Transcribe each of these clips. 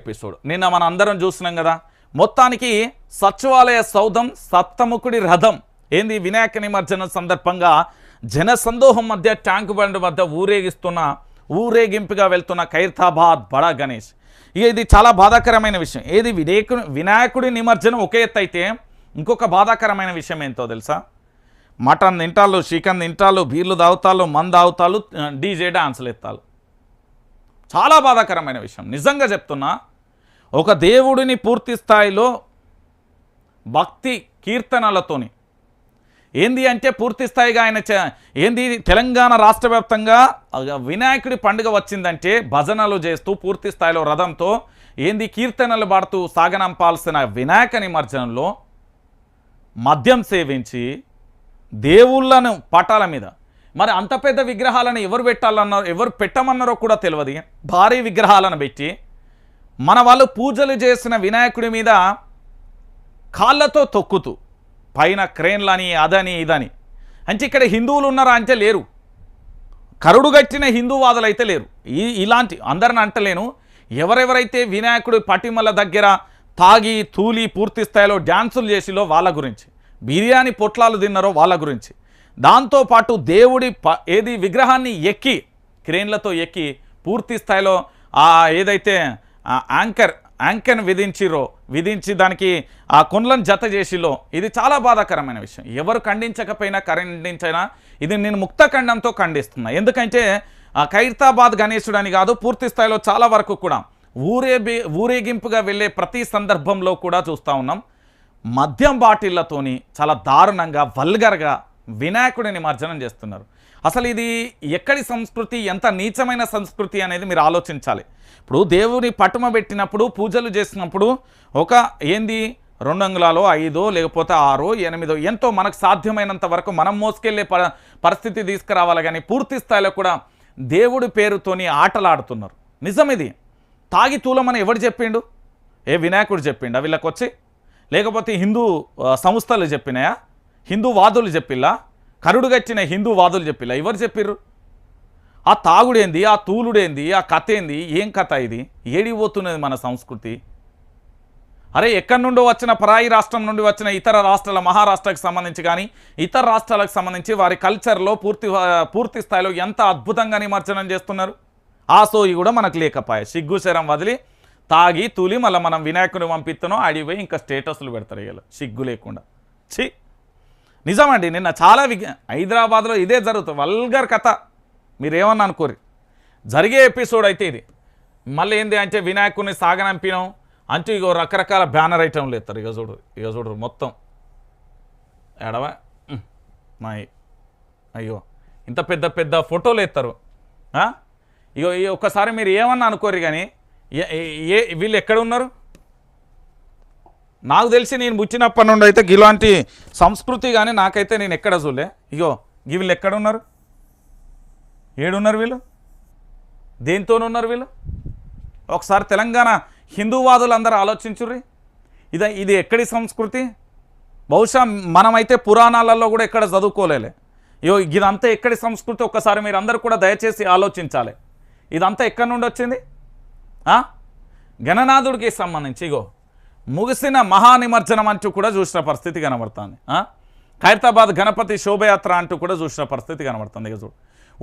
Episode. నిన్న మన అందరం చూస్తున్నాం కదా మొత్తానికి సచివాలయ సౌధం సప్తముఖుడి రథం. ఏంది? వినాయక నిమజ్జనం సందర్భంగా జన సందోహం మధ్య ట్యాంక్ బండ్ వద్ద ఊరేగిస్తున్న ఊరేగింపుగా వెళ్తున్న ఖైరతాబాద్ బడా గణేష్. ఇక ఇది చాలా బాధాకరమైన విషయం. ఏది? వినాయకుడు వినాయకుడి నిమజ్జనం ఒకే ఎత్తు అయితే ఇంకొక బాధాకరమైన విషయం ఏంటో తెలుసా? మటన్ తింటాలు చికెన్ తింటాలు బీర్లు తాగుతాలు మందు తాగుతాలు డీజే డాన్సులు ఎత్తాలు చాలా బాధాకరమైన విషయం. నిజంగా చెప్తున్నా ఒక దేవుడిని పూర్తి స్థాయిలో భక్తి కీర్తనలతోని. ఏంది అంటే పూర్తి స్థాయిగా ఆయన చే- ఏంది తెలంగాణ రాష్ట్ర వ్యాప్తంగా వినాయకుడి పండుగ వచ్చిందంటే భజనలు చేస్తూ పూర్తి స్థాయిలో రథంతో ఏంది కీర్తనలు పాడుతూ సాగనంపాల్సిన వినాయక నిమజ్జనంలో మద్యం సేవించి దేవుళ్ళను పటాల మీద. మరి అంత పెద్ద విగ్రహాలను ఎవరు పెట్టాలన్నారో ఎవరు పెట్టమన్నారో కూడా తెలియదు భారీ విగ్రహాలను పెట్టి మన వాళ్ళు పూజలు చేసిన వినాయకుడి మీద కాళ్ళతో తొక్కుతూ పైన క్రేన్లని అదని ఇదని. అంటే ఇక్కడ హిందువులు ఉన్నారా అంటే లేరు. కరుడుగట్టిన హిందూవాదులు అయితే లేరు. ఈ ఇలాంటి అందరిని అంటలేను. ఎవరెవరైతే వినాయకుడి పటిమల దగ్గర తాగి తూలి పూర్తి స్థాయిలో డ్యాన్సులు చేసిలో వాళ్ళ గురించి బిర్యానీ పొట్లాలు తిన్నారో వాళ్ళ గురించి దాంతోపాటు దేవుడి ప ఏది విగ్రహాన్ని ఎక్కి క్రేన్లతో ఎక్కి పూర్తి స్థాయిలో ఏదైతే యాంకర్ యాంకర్ని విధించిరో విధించి దానికి ఆ కొండలను జత చేసిలో ఇది చాలా బాధాకరమైన విషయం. ఎవరు ఖండించకపోయినా ఖండించైనా ఇది నేను ముక్త ఖండంతో ఖండిస్తున్నా. ఎందుకంటే ఆ ఖైరతాబాద్ గణేశుడు అని కాదు పూర్తి స్థాయిలో చాలా వరకు కూడా ఊరేబి ఊరేగింపుగా వెళ్ళే ప్రతి సందర్భంలో కూడా చూస్తూ ఉన్నాం. మద్యం బాటిళ్ళతోని చాలా దారుణంగా వల్గర్గా వినాయకుడిని నిమజ్జనం చేస్తున్నారు. అసలు ఇది ఎక్కడి సంస్కృతి ఎంత నీచమైన సంస్కృతి అనేది మీరు ఆలోచించాలి. ఇప్పుడు దేవుని పట్టుమ పెట్టినప్పుడు పూజలు చేసినప్పుడు ఒక ఏంది? రెండు అంగుళాలో ఐదో లేకపోతే ఆరో ఎనిమిదో ఎంతో మనకు సాధ్యమైనంత వరకు మనం మోసుకెళ్ళే ప పరిస్థితి తీసుకురావాలి కానీ పూర్తి స్థాయిలో కూడా దేవుడి పేరుతోని ఆటలాడుతున్నారు. నిజం ఇది తాగి తూలమని ఎవడు చెప్పిండు? ఏ వినాయకుడు చెప్పిండా వీళ్ళకి వచ్చి లేకపోతే హిందూ సంస్థలు చెప్పినాయా? హిందూ వాదులు చెప్పిల్లా కరుడుగచ్చిన హిందూ వాదులు చెప్పిల్లా ఎవరు చెప్పిర్రు? ఆ తాగుడేంది ఆ తూలుడేంది ఆ కథ ఏంది ఏం కథ ఇది? ఏడిపోతున్నది మన సంస్కృతి? అరే ఎక్కడి నుండో వచ్చిన పరాయి రాష్ట్రం నుండి వచ్చిన ఇతర రాష్ట్రాల మహారాష్ట్రకు సంబంధించి కానీ ఇతర రాష్ట్రాలకు సంబంధించి వారి కల్చర్లో పూర్తి పూర్తి స్థాయిలో ఎంత అద్భుతంగా నిమజ్జనం చేస్తున్నారు? ఆ సోయి కూడా మనకు లేకపాయ. సిగ్గుశరం వదిలి తాగి తూలి మళ్ళీ మనం వినాయకుని పంపిస్తున్నాం అడిగిపోయి ఇంకా స్టేటస్లు పెడతారు వీళ్ళు. సిగ్గు లేకుండా. ఛీ! నిజమండి నిన్న చాలా విజ్ఞ హైదరాబాద్లో ఇదే జరుగుతుంది వల్గర్ కథ. మీరేమన్నా అనుకోరు? జరిగే ఎపిసోడ్ అయితే ఇది. మళ్ళీ ఏంది అంటే వినాయకుడిని సాగనంపినాం అంటూ ఇగో రకరకాల బ్యానర్ ఐటెంలు ఎత్తారు. ఇక చూడు ఇక చూడరు మొత్తం. ఎడవా ఉమ్, అయ్యో ఇంత పెద్ద పెద్ద ఫోటోలు ఎత్తారు. ఇక ఇగో ఈ ఒక్కసారి మీరు ఏమన్నా అనుకోరు కానీ ఏ- ఏ- ఏ వీళ్ళు ఎక్కడ ఉన్నారు? నాకు తెలిసి నేను పుచ్చినప్పటి నుండి అయితే ఇలాంటి సంస్కృతి కానీ నాకైతే నేను ఎక్కడ చూడలే. ఇగో వీళ్ళు ఎక్కడున్నారు ఏడున్నారు వీళ్ళు? దేనితోనున్నారు వీళ్ళు? ఒకసారి తెలంగాణ హిందూవాదులు అందరూ ఆలోచించుర్రి. ఇది ఇది ఎక్కడి సంస్కృతి? బహుశా మనమైతే పురాణాలలో కూడా ఎక్కడ చదువుకోలేలే. ఇగో ఇదంతా ఎక్కడి సంస్కృతి? ఒక్కసారి మీరు అందరూ కూడా దయచేసి ఆలోచించాలి. ఇదంతా ఎక్కడి నుండి వచ్చింది? గణనాథుడికి సంబంధించి ఇగో. ముగిసిన మహానిమజ్జనం అంటూ కూడా చూసిన పరిస్థితి కనబడుతుంది ఖైరతాబాద్ గణపతి శోభయాత్ర అంటూ కూడా చూసిన పరిస్థితి కనబడుతుంది. ఇక చూడు.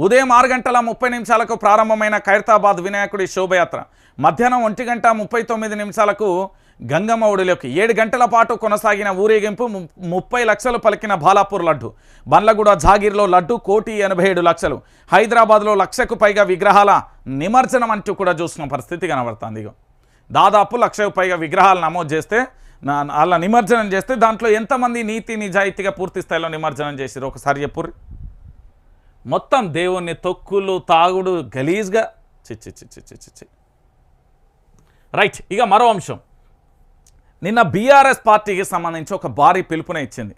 ఉదయం ఆరు గంటల ముప్పై నిమిషాలకు ప్రారంభమైన ఖైరతాబాద్ వినాయకుడి శోభయాత్ర. మధ్యాహ్నం ఒంటి గంట ముప్పై తొమ్మిది నిమిషాలకు గంగమ్మ ఒడిలోకి ఏడు గంటల పాటు కొనసాగిన ఊరేగింపు ము- ముప్పై లక్షలు పలికిన బాలాపూర్ లడ్డు. బండ్లగూడ జాగీర్లో లడ్డు కోటి ఎనభై ఏడు లక్షలు. హైదరాబాద్లో లక్షకు పైగా విగ్రహాల నిమజ్జనం అంటూ కూడా చూసిన పరిస్థితి కనబడుతుంది. ఇగో. దాదాపు లక్షకు పైగా విగ్రహాలు నమోదు చేస్తే అలా నిమజ్జనం చేస్తే దాంట్లో ఎంతమంది నీతి నిజాయితీగా పూర్తి స్థాయిలో నిమజ్జనం చేసారు ఒకసారి చెప్పుర్రి. మొత్తం దేవుణ్ణి తొక్కులు తాగుడు గలీజ్గా చిచ్చి చిచ్చి చిచ్చి చి. రైట్ ఇక మరో అంశం. నిన్న బీఆర్ఎస్ పార్టీకి సంబంధించి ఒక భారీ పిలుపునే ఇచ్చింది.